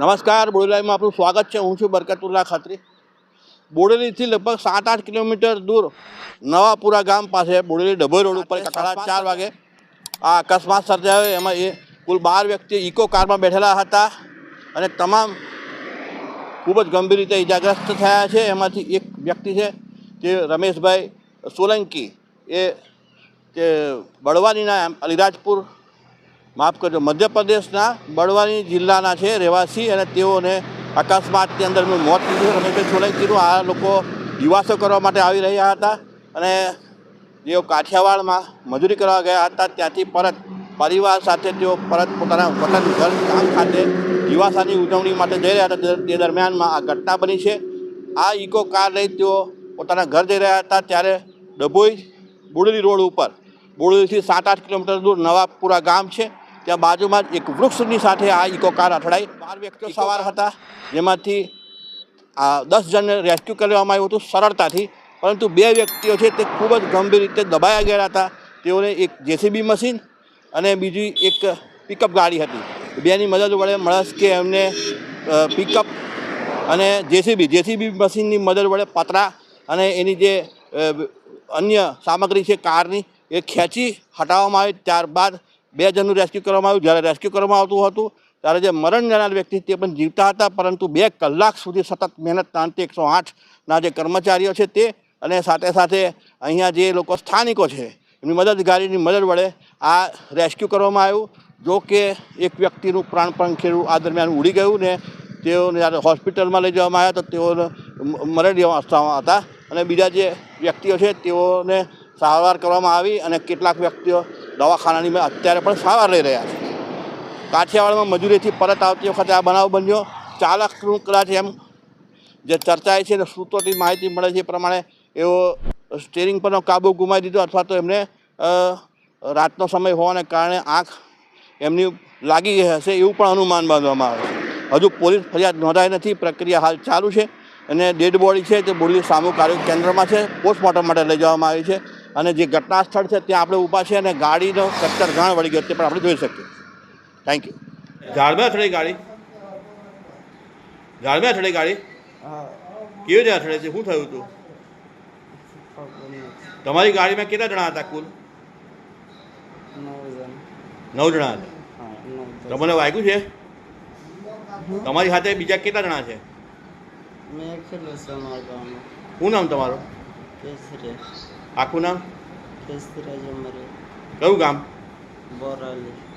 નમસ્કાર બોડેલાઈમાં આપનું સ્વાગત છે. હું છું બરકતુલ્લા ખત્રી. બોડેલીથી લગભગ સાત આઠ કિલોમીટર દૂર નવાપુરા ગામ પાસે બોડેલી ડભોઈ રોડ ઉપર સાડા ચાર વાગે. આ અકસ્માત સર્જાયો. એમાં એ કુલ બાર વ્યક્તિ ઇકો કારમાં બેઠેલા હતા અને તમામ ખૂબ જ ગંભીર રીતે ઇજાગ્રસ્ત થયા છે. એમાંથી એક વ્યક્તિ છે તે રમેશભાઈ સોલંકી. એ તે બળવાનીના અલિરાજપુર માફ કરજો, મધ્યપ્રદેશના બળવાની જિલ્લાના છે રહેવાસી અને તેઓને અકસ્માતની અંદર મોત થયું રમેશભાઈ સોલંકીનું આ લોકો દિવાસો કરવા માટે આવી રહ્યા હતા અને જેઓ કાઠિયાવાડમાં મજૂરી કરવા ગયા હતા, ત્યાંથી પરત પરિવાર સાથે તેઓ પરત પોતાના વતન ઘર ગામ ખાતે દિવાસાની ઉજવણી માટે જઈ રહ્યા હતા. તે દરમિયાનમાં આ ઘટના બની છે. આ ઇકો કાર લઈ તેઓ પોતાના ઘર જઈ રહ્યા હતા. ત્યારે ડભોઈ બુડલી રોડ ઉપર, બુડલીથી સાત આઠ કિલોમીટર દૂર નવાપુરા ગામ છે. ત્યાં બાજુમાં જ એક વૃક્ષની સાથે આ ઇકો કાર અથડાઈ. બાર વ્યક્તિઓ સવાર હતા. જેમાંથી આ દસ જણને રેસ્ક્યુ કરવામાં આવ્યું હતું સરળતાથી. પરંતુ બે વ્યક્તિઓ છે તે ખૂબ જ ગંભીર રીતે દબાયા ગયા હતા. તેઓને એક જેસીબી મશીન અને બીજી એક પિકઅપ ગાડી હતી. બેની મદદ વડે મળશ કે એમને પિકઅપ અને જેસીબી જેસીબી મશીનની મદદ વડે પતરા અને એની જે અન્ય સામગ્રી છે કારની એ ખેંચી હટાવવામાં આવી. ત્યારબાદ બે જણનું રેસ્ક્યુ કરવામાં આવ્યું. જ્યારે રેસ્ક્યુ કરવામાં આવતું હતું, ત્યારે જે મરણ જનાર વ્યક્તિ તે પણ જીવતા હતા, પરંતુ બે કલાક સુધી સતત મહેનત તાંતિ એકસો આઠના જે કર્મચારીઓ છે તે અને સાથે સાથે અહીંયા જે લોકો સ્થાનિકો છે, એમની મદદગારીની મદદ વડે આ રેસ્ક્યુ કરવામાં આવ્યું. જો કે એક વ્યક્તિનું પ્રાણ પણ ખેડું આ દરમિયાન ઉડી ગયું ને તેઓને જ્યારે હોસ્પિટલમાં લઈ જવામાં આવ્યા તો તેઓને મરણી અવસ્થામાં હતા. અને બીજા જે વ્યક્તિઓ છે તેઓને સારવાર કરવામાં આવી અને કેટલાક વ્યક્તિઓ દવાખાનાની મેં અત્યારે પણ સારવાર લઈ રહ્યા છે. કાઠિયાવાડમાં મજૂરીથી પરત આવતી વખતે આ બનાવ બન્યો. ચાલકનું કદાચ એમ જે ચર્ચાય છે સૂત્રોથી માહિતી મળે છે એ પ્રમાણે એઓ સ્ટેરિંગ પરનો કાબુ ગુમાવી દીધો અથવા તો એમને રાતનો સમય હોવાને કારણે આંખ એમની લાગી ગઈ હશે એવું પણ અનુમાન બાંધવામાં આવે છે. હજુ પોલીસ ફરિયાદ નોંધાઈ નથી. પ્રક્રિયા હાલ ચાલુ છે અને ડેડ બોડી છે તે બોડી સામુ આરોગ્ય કેન્દ્રમાં છે. પોસ્ટમોર્ટમ માટે લઈ જવામાં આવી છે. અને જે ઘટના સ્થળ છે ત્યાં આપણે ઊભા છે અને ગાડીનો કચ્છર ગાણ વળી ગયો તે પણ આપણે જોઈ શકીએ થેન્ક યુ ઝાડમાં અથડાઈ ગાડી? ઝાડમાં અથડાઈ ગાડી? હા કેવી રીતે અથડે છે? શું થયું હતું તમારી ગાડીમાં કેટલા જણા હતા કુલ? નવ નવ જણા હતા. તમને વાગ્યું છે? તમારી સાથે બીજા કેટલા જણા છે? શું નામ તમારું? કેસરી. આખું નામ? કયું ગામ? બોરાલી.